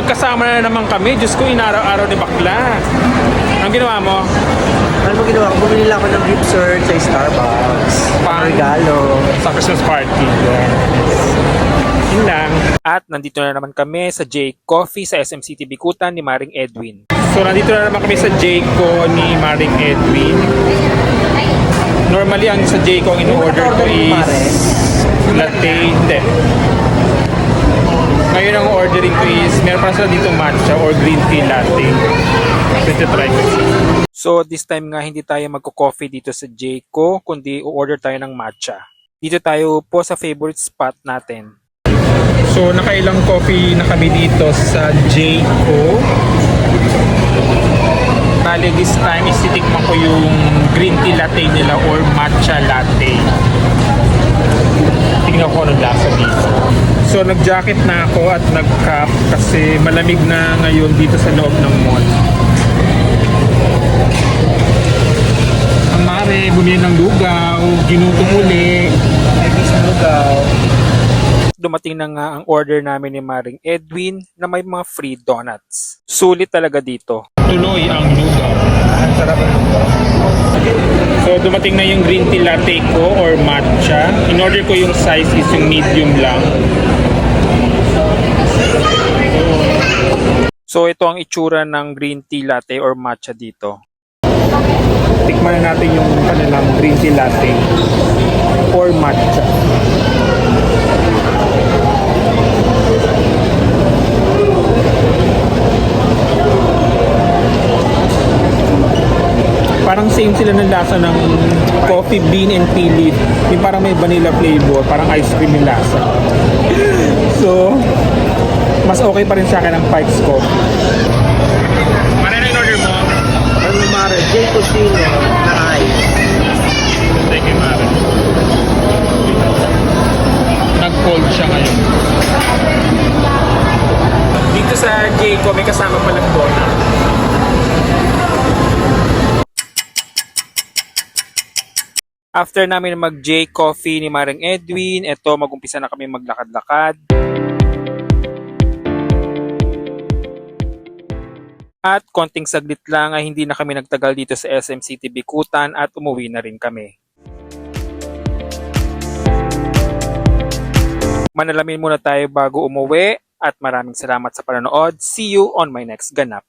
magkasama na naman kami. Diyos ko, inaraw-araw ni bakla. Ang ginawa mo? Ano mo ginawa ko? Bumili lang ako ng gift cert sa Starbucks. Pang- Regalo. Sa Christmas party. Yun lang. At nandito na naman kami sa J Coffee sa SM City Bikutan ni Maring Edwin. So nandito na naman kami sa Jayco ni Maring Edwin. Normally ang sa Jayco ang in-order ko is latte. Hindi. Ngayon ang ordering ko is meron pa sila dito matcha or green tea latte. So try ko. So this time nga hindi tayo magko-coffee dito sa Jayco kundi o-order tayo ng matcha. Dito tayo po sa favorite spot natin. So nakailang coffee na kami dito sa Jayco. Bali this time is titikman ko yung green tea latte nila or matcha latte. Tingnan ko anong lasa dito. So nag-jacket na ako at nag-cap kasi malamig na ngayon dito sa loob ng mall. Ang mare, bumili ng lugaw, ginutong uli. Lugaw. dumating na nga ang order namin ni Maring Edwin na may mga free donuts. Sulit talaga dito. Tuloy ang lugaw. Ang sarap ng lugaw. So dumating na yung green tea latte ko or matcha. In order ko yung size is yung medium lang. So ito ang itsura ng green tea latte or matcha dito. Tikman na natin yung kanilang green tea latte or matcha. Parang same sila ng lasa ng coffee bean and tea leaf. Yung parang may vanilla flavor, parang ice cream yung lasa. Mas okay pa rin sa akin ang Pikes Coffee. Ano na order mo? Ano Mare? J. Cosino na ice. Thank you, Mara. Nag-cold siya ngayon. Dito sa Jayco, may kasama palang donut. After namin mag-J Coffee ni Maring Edwin, eto magumpisa na kami maglakad-lakad. At konting saglit lang ay hindi na kami nagtagal dito sa SM City Bikutan at umuwi na rin kami. Manalamin muna tayo bago umuwi at maraming salamat sa panonood. See you on my next ganap.